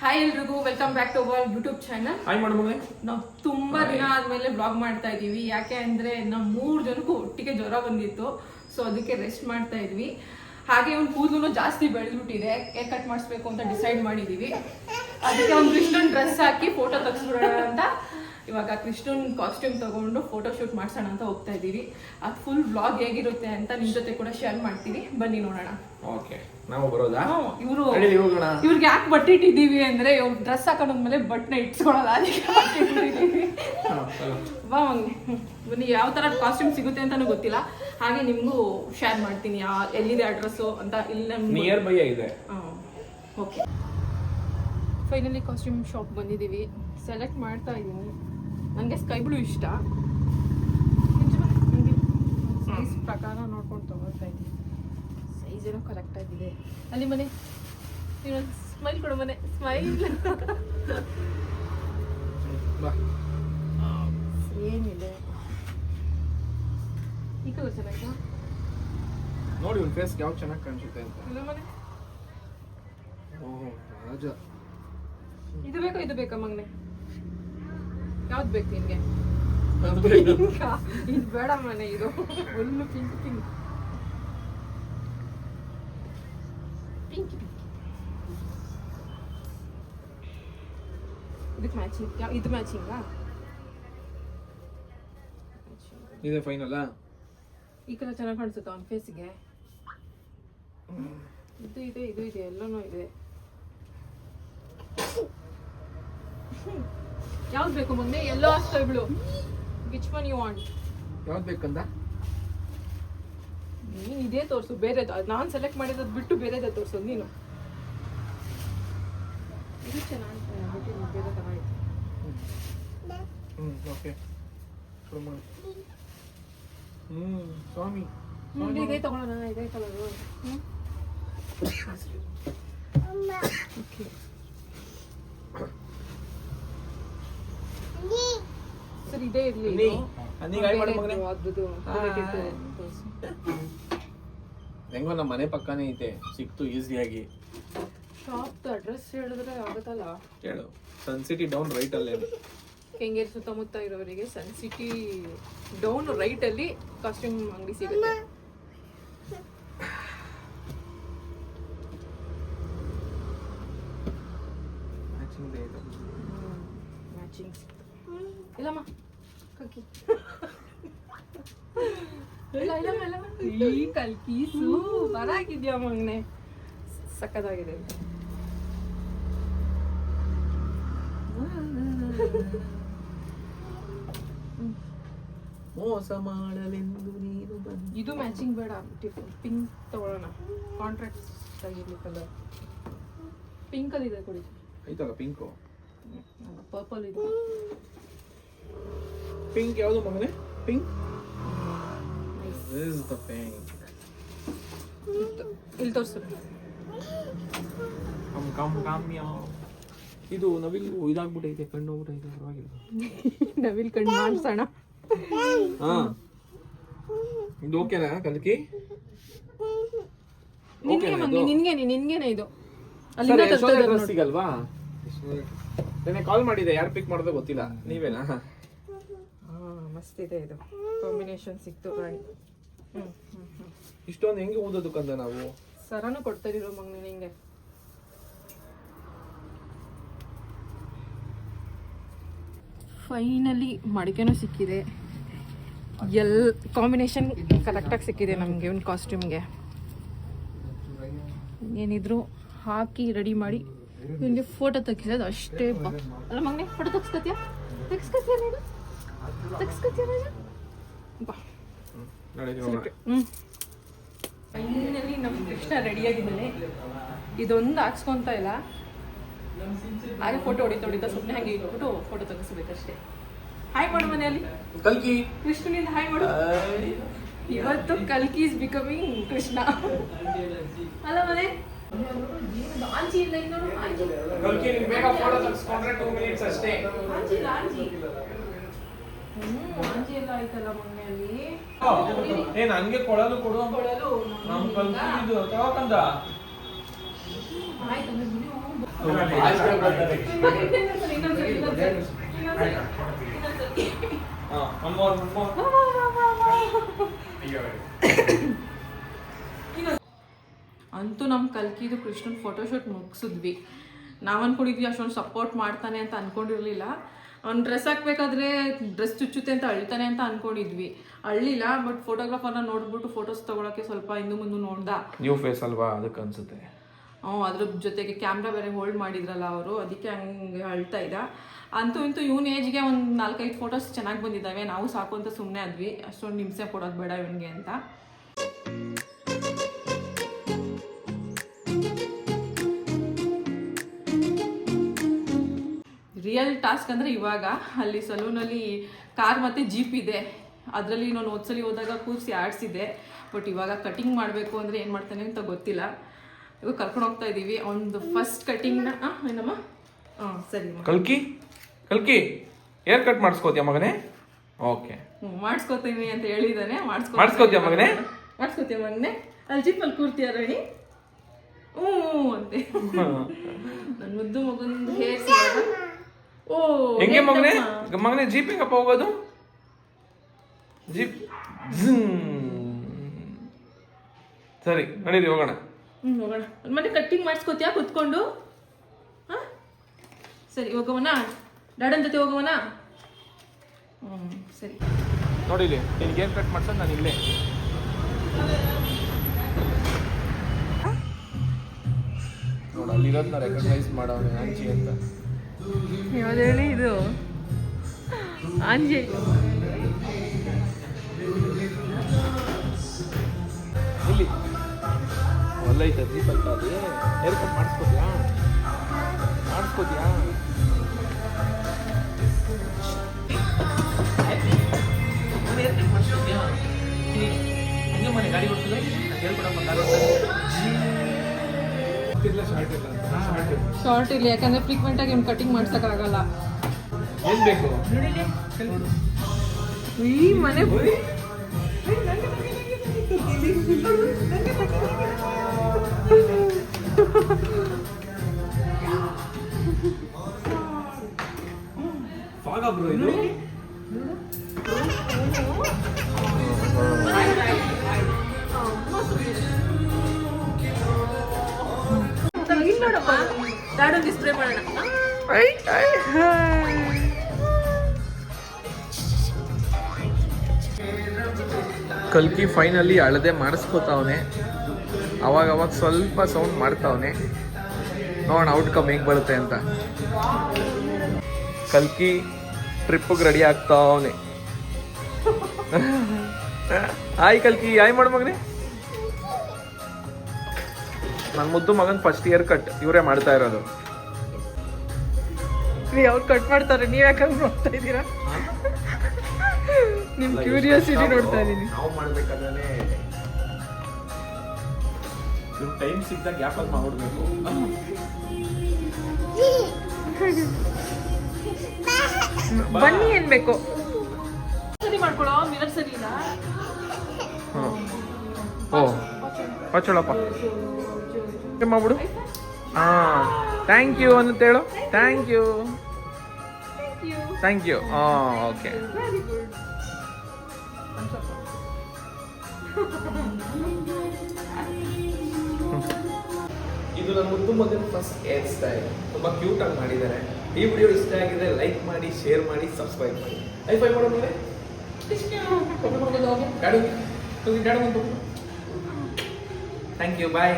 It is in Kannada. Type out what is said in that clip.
ಹಾಯ್ ಎಲ್ರಿಗೂ welcome back to our YouTube channel hi ನಾವು ತುಂಬಾ ದಿನ ಆದ್ಮೇಲೆ ಬ್ಲಾಗ್ ಮಾಡ್ತಾ ಇದೀವಿ ಯಾಕೆ ಅಂದ್ರೆ ನಮ್ ಮೂರ್ ಜನಕ್ಕೂ ಒಟ್ಟಿಗೆ ಜ್ವರ ಬಂದಿತ್ತು. ಸೊ ಅದಕ್ಕೆ ರೆಸ್ಟ್ ಮಾಡ್ತಾ ಇದ್ವಿ. ಹಾಗೆ ಒಂದು ಕೂದಲು ಜಾಸ್ತಿ ಬೆಳೆದ್ಬಿಟ್ಟಿದೆ. ಹೇರ್ ಕಟ್ ಮಾಡಿಸ್ಬೇಕು ಅಂತ ಡಿಸೈಡ್ ಮಾಡಿದೀವಿ. ಅದಕ್ಕೆ ಒಂದು ಇಷ್ಟೊಂದು ಡ್ರೆಸ್ ಹಾಕಿ ಫೋಟೋ ತೆಗೆಸ್ಬಿಡೋಣ ಅಂತ ಇವಾಗ ಕೃಷ್ಣನ್ ಕಾಸ್ಟ್ಯೂಮ್ ತಗೊಂಡು ಫೋಟೋಶೂಟ್ ಮಾಡ್ಸೋಣ ಅಂತ ಹೋಗ್ತಾ ಇದೀವಿ ಅದು ಫುಲ್ ಬ್ಲಾಗ್ ಹೇಗಿರುತ್ತೆ ಅಂತ ನಿಮ್ ಜೊತೆ ಕೂಡ ಶೇರ್ ಮಾಡ್ತೀವಿ ಬನ್ನಿ ನೋಡೋಣ. ಓಕೆ ನಾವು ಬರೋದಾ? ಇವರು ಇವ್ರಿಗೆ ಯಾಕೆ ಬಟ್ಟೆ ಇಟ್ಟಿದ್ದೀವಿ ಅಂದ್ರೆ ಡ್ರೆಸ್ ಹಾಕೊಂಡ್ಮೇಲೆ ಬಟ್ಟೆ ಇಟ್ಸ್ಕೊಳಲ್ಲ ಅದಕ್ಕೆ ಬಟ್ಟೆ ಇಟ್ಟಿದ್ದೀವಿ. ಹಾಂ ಬಾ ಬನ್ನಿ ಯಾವ ತರ ಕಾಸ್ಟ್ಯೂಮ್ ಸಿಗುತ್ತೆ ಅಂತಾನು ಗೊತ್ತಿಲ್ಲ. ಹಾಗೆ ನಿಮ್ಗೂ ಶೇರ್ ಮಾಡ್ತೀನಿ. ಎಲ್ಲಿದೆ ಅಡ್ರೆಸ್ಸು ಅಂತ ಇಲ್ಲಿ ನಿಯರ್ ಬೈ ಇದೆ. ಓಕೆ ಫೈನಲಿ ಕಾಸ್ಟ್ಯೂಮ್ ಶಾಪ್ ಬಂದಿದ್ದೀವಿ. ಸೆಲೆಕ್ಟ್ ಮಾಡ್ತಾ ಇದ್ದೀನಿ. ನನಗೆ ಸ್ಕೈ ಬ್ಲೂ ಇಷ್ಟ. ಸೈಜ್ ಪ್ರಕಾರ ನೋಡ್ಕೊಂಡು ತಗೊಳ್ತಾ ಇದ್ದೀನಿ. ಸೈಜ್ ಏನೋ ಕರೆಕ್ಟ್ ಆಗಿದೆ. ಅಲ್ಲಿ ಮನೆ. ನೀವೊಂದು ಸ್ಮೈಲ್ ಕೊಡು ಮನೆ. ಸ್ಮೈಲ್ ಏನಿದೆ? ಈ ಕಲರ್ ಚೆನ್ನಾಗಿಲ್ಲ ನೋಡಿ ಒಂದು ಫೇಸ್ ಯಾವ ಚೆನ್ನಾಗಿ ಕಾಣಿಸುತ್ತೆ ಅಂತ. ಇಲ್ಲ ಮನೆ. ಓಹ್ ರಾಜ. ಇದು ಬೇಕಾ ಇದು ಬೇಕಾ ಮಗನೆ? ಯಾವ್ದು ಬೇಕು ನಿಮಗೆ ಅದು ಬೇಕು. ಇದು ಬೇಡ ಮನೆ ಇದು. Full pink pink. Pink pink. ಇದಕ್ಕೆ ಮ್ಯಾಚಿಂಗ್ ಇದು ಮ್ಯಾಚಿಂಗಾ ಇದೆ ಫೈನಲ್ಲ ಈ ಕಲರ್ ಚೆನ್ನಾಗಿ ಕಾಣಿಸುತ್ತೆ ಅವನ ಫೇಸ್ಗೆ ಇದು ಇದೆ ಇದು ಇದೆ ಎಲ್ಲನೂ ಇದೆ. ಯಾವ್ದು ಬೇಕು ಮುಂದೆ? ಎಲ್ಲೋ sky blue which one you want ಯಾವ್ದು ಬೇಕಂದ? ನೀನು ಇದೇ ತೋರಿಸು ಬೇರೆ ಅದು ನಾನು ಸೆಲೆಕ್ಟ್ ಮಾಡಿರೋದು ಬಿಟ್ಟು ಬೇರೆದೇ ತೋರಿಸೋದು ನೀನು. ಇದು ಚೆನ್ನಾಗಿ ಬೇರೆ ಥರ ಇದೆ ಹ್ಞೂ ಓಕೆ ಹ್ಞೂ ಸ್ವಾಮಿ. ಇದೇ ತಗೊಳ್ಳೋಣ ಇದೇ ಕಲರು ಓಕೆ ಸರ್ ಇದೇ ಇರ್ಲಿ. ಅದ್ರದ್ದು. ಹೆಂಗೋ ನಮ್ಮ ಮನೆ ಪಕ್ಕನೇ ಐತೆ ಸಿಕ್ತು ಈಸಿಯಾಗಿ ಶಾಪ್ ಅಡ್ರೆಸ್ ಹೇಳಿದ್ರೆ ಆಗುತ್ತಲ್ಲ? ಹೇಳು. ಸನ್ ಸಿಟಿ ಡೌನ್ ರೈಟ್ ಅಲ್ಲೇ. ಕೆಂಗೇರಿ ಸುತ್ತಮುತ್ತ ಇರೋರಿಗೆ ಸನ್ ಸಿಟಿ ಡೌನ್ ರೈಟ್ ಅಲ್ಲಿ ಕಾಸ್ಟ್ಯೂಮ್ ಅಂಗಡಿ ಸಿಗುತ್ತೆ. ಈ ಕಲ್ಕಿ ಸೂಪರ್ ಆಗಿದ್ಯಾ ಮಗನೆ ಸಕ್ಕದಾಗಿದೆ ಮೋಸ ಮಾಡಲೆಂದು ನೀನು ಬಂದು. ಇದು ಮ್ಯಾಚಿಂಗ್ ಬೇಡ. ಪಿಂಕ್ ತಗೊಳ್ಳೋಣ. ಕಾಂಟ್ರಾಕ್ಟ್ ಆಗಿರಲಿ ಕಲರ್ ಪಿಂಕ್ ಅಲ್ಲಿ ಇದೆ ಕೊಡಿ. ಐತಲ್ಲ ಪಿಂಕು ಪರ್ಪಲ್ ಇದೆ. ಪಿಂಕ್ ಯಾವುದು ಮಗನೇ? Pink Nice. is the ಇಲ್ಲಿ ತೋರಿಸು ಕಮ್ ಕಮ್ ಕಾಮ್ಯ ಇದು ನವಿಲು ಇದಾಗ್ಬಿಟ್ಟೈತೆ ಕಣ್ಣು ಹೋಗ್ಬಿಟ್ಟೈತೆ ಪರವಾಗಿಲ್ಲ ನವಿಲ್ ಕಣ್ಣು ಮಾಡ್ಸೋಣ ಹಾ ಇದು ಓಕೆನಾ ಕಲ್ಕಿ ನಿನ್ಗೆ ಮಂಗಿ ನಿನ್ಗೇನೆ ನಿನ್ಗೆನೆ ಇದು ಅಲ್ಲಿಂದ ನೋಡಿ. ಸಿಗಲ್ವಾ ನೆನ್ನೆ ಕಾಲ್ ಮಾಡಿದೆ ಯಾರು ಪಿಕ್ ಮಾಡೋದು ಗೊತ್ತಿಲ್ಲ ನೀವೇನಾ ಹಾಂ ಮಸ್ತ್ ಇದೆ ಇದು ಕಾಂಬಿನೇಷನ್ ಸಿಕ್ತು ರಾಣಿ ಇಷ್ಟೊಂದು ಹೆಂಗೆ ಓದೋದು ಕಂದ ನಾವು? ಸರನು ಕೊಡ್ತಾರಿರೋ ಮಗ್ನಿ ನಿಂಗೆ ಫೈನಲಿ ಮಡಿಕೆನೂ ಸಿಕ್ಕಿದೆ. ಎಲ್ ಕಾಂಬಿನೇಷನ್ ಕರೆಕ್ಟಾಗಿ ಸಿಕ್ಕಿದೆ ನಮಗೆ ಒಂದು ಕಾಸ್ಟ್ಯೂಮ್ಗೆ ಏನಿದ್ರು ಹಾಕಿ ರೆಡಿ ಮಾಡಿ ನಿಮಗೆ ಫೋಟೋ ತೆಗಿಸೋದು ಅಷ್ಟೇ ಬಾ. ಅಲ್ಲ ಮಗನೇ ಫೋಟೋ ತೆಗ್ಸ್ಕೊತೀಯ? ತೆಗ್ಸ್ಕೊತೀಯ ನೀನು? ತೆಗ್ಸ್ಕೊತೀಯ ನೀನು? ಬಾ. ಫೈನಲಿ ನಮ್ಮ ಕೃಷ್ಣ ರೆಡಿಯಾಗಿದ್ದಾನೆ ಇದೊಂದು ಹಾಕ್ಸ್ಕೊಂತ ಇಲ್ಲ. ಹಾಗೆ ಫೋಟೋ ಹೊಡಿತಾ ಹೊಡಿತಾ ಸುಮ್ಮನೆ ಹಾಗೆ ಇಟ್ಬಿಟ್ಟು ಫೋಟೋ ತೆಗಿಸ್ಬೇಕಷ್ಟೇ. ಹಾಯ್ ಮಾಡು ಮನೆಯಲ್ಲಿ. ಕಲ್ಕಿ. ಕೃಷ್ಣನಿಂದ ಹಾಯ್ ಮಾಡು. ಇವತ್ತು ಕಲ್ಕಿ ಇಸ್ ಬಿಕಮಿಂಗ್ ಕೃಷ್ಣ. ಅಲ್ಲ ಮನೆ. ಆಂಚಿ ಇಲ್ಲ ಇನ್ನೊಂದು. ಆಂಚಿ ಕಲ್ಕಿ ನಿನ್ ಬೇಗ ಫೋಟೋ ತೆಗೆಸ್ಕೊಂಡ್ರೆ ಟೂ ಮಿನಿಟ್ಸ್ ಅಷ್ಟೇ. ಆಂಚಿ ಇಲ್ಲ ಆಂಚಿ ಹ್ಮ್ ಆಂಚಿ ಎಲ್ಲ ಆಯ್ತಲ್ಲ ಮನೆಯಲ್ಲಿ ಏ ನನ್ಗೆ ಕೊಳಲು ಕೊಡು. ಕೊಡಲು ನಮ್ ಕಲ್ತಿದ್ದು ತಗೋಕಂದ. ಅಂತೂ ನಮ್ಮ ಕಲ್ಕಿದು ಕೃಷ್ಣನ್ ಫೋಟೋಶೂಟ್ ಮುಗಿಸಿದ್ವಿ. ನಾವು ಅನ್ಕೊಂಡಿದ್ವಿ ಅಷ್ಟೊಂದು ಸಪೋರ್ಟ್ ಮಾಡ್ತಾನೆ ಅಂತ ಅನ್ಕೊಂಡಿರ್ಲಿಲ್ಲ. ಅವ್ನು ಡ್ರೆಸ್ ಹಾಕ್ಬೇಕಾದ್ರೆ ಡ್ರೆಸ್ ಚುಚ್ಚುತ್ತೆ ಅಂತ ಅಳ್ತಾನೆ ಅಂತ ಅನ್ಕೊಂಡಿದ್ವಿ. ಅಳ್ಳಿಲ್ಲ ಬಟ್ ಫೋಟೋಗ್ರಾಫರ್ನ ನೋಡ್ಬಿಟ್ಟು ಫೋಟೋಸ್ ತಗೊಳಕ್ಕೆ ಸ್ವಲ್ಪ ಹಿಂದೆ ಮುಂದೆ ನೋಡ್ದ. ನ್ಯೂ ಫೇಸ್ ಅಲ್ವಾ? ಅದಕ್ಕೆ ಅನ್ಸುತ್ತೆ. ಹ್ಞೂ ಅದ್ರ ಜೊತೆಗೆ ಕ್ಯಾಮ್ರಾ ಬೇರೆ ಹೋಲ್ಡ್ ಮಾಡಿದ್ರಲ್ಲ ಅವರು ಅದಕ್ಕೆ ಹಂಗೆ ಅಳ್ತಾ ಇದ್ದ. ಅಂತೂ ಇಂತೂ ಇವನ್ ಏಜ್ಗೆ ಒಂದು ನಾಲ್ಕೈದು ಫೋಟೋಸ್ ಚೆನ್ನಾಗಿ ಬಂದಿದ್ದಾವೆ. ನಾವು ಸಾಕು ಅಂತ ಸುಮ್ಮನೆ ಆದ್ವಿ. ಅಷ್ಟೊಂದು ಹಿಂಸೆ ಕೊಡೋದು ಬೇಡ ಇವನಿಗೆ ಅಂತ. ರಿಯಲ್ ಟಾಸ್ಕ್ ಅಂದರೆ ಇವಾಗ ಅಲ್ಲಿ ಸಲೂನಲ್ಲಿ ಕಾರ್ ಮತ್ತು ಜೀಪ್ ಇದೆ. ಅದರಲ್ಲಿ ನಾನು ಓದ್ಸಲಿ ಹೋದಾಗ ಕೂರಿಸಿ ಆಡಿಸಿದ್ದೆ ಬಟ್ ಇವಾಗ ಕಟಿಂಗ್ ಮಾಡಬೇಕು ಅಂದರೆ ಏನು ಮಾಡ್ತಾನೆ ಅಂತ ಗೊತ್ತಿಲ್ಲ. ಇವಾಗ ಕರ್ಕೊಂಡು ಹೋಗ್ತಾ ಇದ್ದೀವಿ ಒಂದು ಫಸ್ಟ್ ಕಟಿಂಗ್ನ ಏನಮ್ಮ? ಹಾಂ ಸರಿ. ಕಲ್ಕಿ? ಕಲ್ಕಿ ಹೇರ್ ಕಟ್ ಮಾಡಿಸ್ಕೋತೀಯ ಮಗನೇ? ಓಕೆ ಹ್ಞೂ ಮಾಡಿಸ್ಕೊತೀನಿ ಅಂತ ಹೇಳಿದ್ದಾನೆ ಮಾಡಿಸ್ಕೊ ಮಾಡಿಸ್ಕೋತೀಯ ಮಗನೇ? ಮಾಡಿಸ್ಕೋತೀಯ ಮಗನೇ? ಅಲ್ಲಿ ಜೀಪಲ್ಲಿ ಕೂರ್ತೀಯ ರಣಿ ಹ್ಞೂ ಅಂತೆ. ನನ್ನ ಮುದ್ದು ಮಗನ ಹೇರ್ ಹೆಂಗೆ ಮಗನೇ? ಮಗನೆ ಜೀಪ್ ಹೆಂಗಪ್ಪ ಹೋಗೋದು? ಜೀಪ್ ಸರಿ ನಡೀರಿ ಹೋಗೋಣ. ಹ್ಞೂ ಹೋಗೋಣ. ಮನೆ ಕಟ್ಟಿಂಗ್ ಮಾಡಿಸ್ಕೋತೀಯಾ? ಕುತ್ಕೊಂಡು? ಹಾ? ಸರಿ ಹೋಗೋವನ ಡ್ಯಾಡನ್ ಜೊತೆ ಹೋಗೋವನ ಹ್ಮ್ ಸರಿ. ನೋಡಿ ಇಲ್ಲಿ ನಿನ್ಗೆ ಏರ್ ಕಟ್ ಮಾಡ್ಸೋದು ನಾನು ಇಲ್ಲೇ. ನೋಡಿ ಅಲ್ಲಿರೋದನ್ನ ರೆಕಗ್ನೈಸ್ ಮಾಡೋಣ ಆಂಚಿ ಅಂತ. ಯಾವ್ದು ಹೇಳಿ ಇದು ಆಂಜಿ ಇಲ್ಲಿ. ಒಲ್ಲ ಐತೆ ಜೀಪ್ ಅಂತ ಅದು. ಏರ್ ಮಾಡಿಸ್ಕೋದ್ಯಾ ಮನೆ ಗಾಡಿ ಬರ್ತದೆ ಹೇಳ್ಕೊಡಮ್ಮ ಇಲ್ಲ ಶಾರ್ಟ್ ಇಲ್ಲ ಶಾರ್ಟ್ ಇಲ್ಲಿ ಯಾಕಂದ್ರೆ ಫ್ರೀಕ್ವೆಂಟ್ ಆಗಿ ಕಟಿಂಗ್ ಮಾಡ್ಸಕ್ಕಾಗಲ್ಲ ಏನ್ ಬೇಕು ಈ ಮನೆ ಫಾಗ ಬ್ರೋ ಇದು ಮಾಡೋಣ. ಕಲ್ಕಿ ಫೈನಲಿ ಅಳದೆ ಮಾಡಿಸ್ಕೋತಾವನೆ. ಅವಾಗ ಅವಾಗ ಸ್ವಲ್ಪ ಸೌಂಡ್ ಮಾಡ್ತಾವನೆ. ನೋಡೋಣ ಔಟ್ಕಮ್ ಹೆಂಗೆ ಬರುತ್ತೆ ಅಂತ. ಕಲ್ಕಿ ಟ್ರಿಪ್ಪಿಗೆ ರೆಡಿ ಆಗ್ತಾವನೆ. ಆಯ್ ಕಲ್ಕಿ ಆಯ್ ಮಾಡು ಮಗನೇ. ನನ್ನ ಮುದ್ದು ಮಗನ್ ಫಸ್ಟ್ ಇಯರ್ ಕಟ್ ಇವರೇ ಮಾಡ್ತಾ ಇರೋದು. ಅವ್ರು ಕಟ್ ಮಾಡ್ತಾರೆ ನೀವ್ ಯಾಕಂದ್ರೆ ನೋಡ್ತಾ ಇದ್ದೀರಾ? ನಿಮ್ ಕ್ಯೂರಿಯಾಸಿಟಿ ನೋಡ್ತಾ ಇದೀನಿ ನಾವು ಮಾಡ್ಬೇಕಾದ್ರೆ ಟೈಮ್ ಸಿಕ್ಕಿದಾಗ ಗ್ಯಾಪಲ್ಲಿ ಮಾಡ್ಬಿಡ್ಬೇಕು? ಬನ್ನಿ ಏನ್ಬೇಕು ಸರಿ ಮಾಡ್ಕೊಳೋ ಮಿರರ್ ಸರಿ ಇಲ್ಲ? ಓ ಹೊಚ್ಚಳಪ್ಪ ಏನ್ ಮಾಡ್ಬಿಡು. ಹಾಂ ಥ್ಯಾಂಕ್ ಯು ಅಂತ ಹೇಳು. ಥ್ಯಾಂಕ್ ಯು ಥ್ಯಾಂಕ್ ಯು ಹಾಂ ಓಕೆ ಇದು ನಮ್ಮ ಮುದ್ದು ಮಗನ ಫಸ್ಟ್ ಹೇರ್ ಸ್ಟೈಲ್ ತುಂಬ ಕ್ಯೂಟ್ ಆಗಿ ಮಾಡಿದ್ದಾರೆ. ಈ ವಿಡಿಯೋ ಇಷ್ಟ ಆಗಿದ್ರೆ ಲೈಕ್ ಮಾಡಿ ಶೇರ್ ಮಾಡಿ ಸಬ್ಸ್ಕ್ರೈಬ್ ಮಾಡಿ. ಐ ಫೈ ಮಾಡೋ ಮೇಲೆ ಡ್ಯಾಡು ಥ್ಯಾಂಕ್ ಯು ಬಾಯ್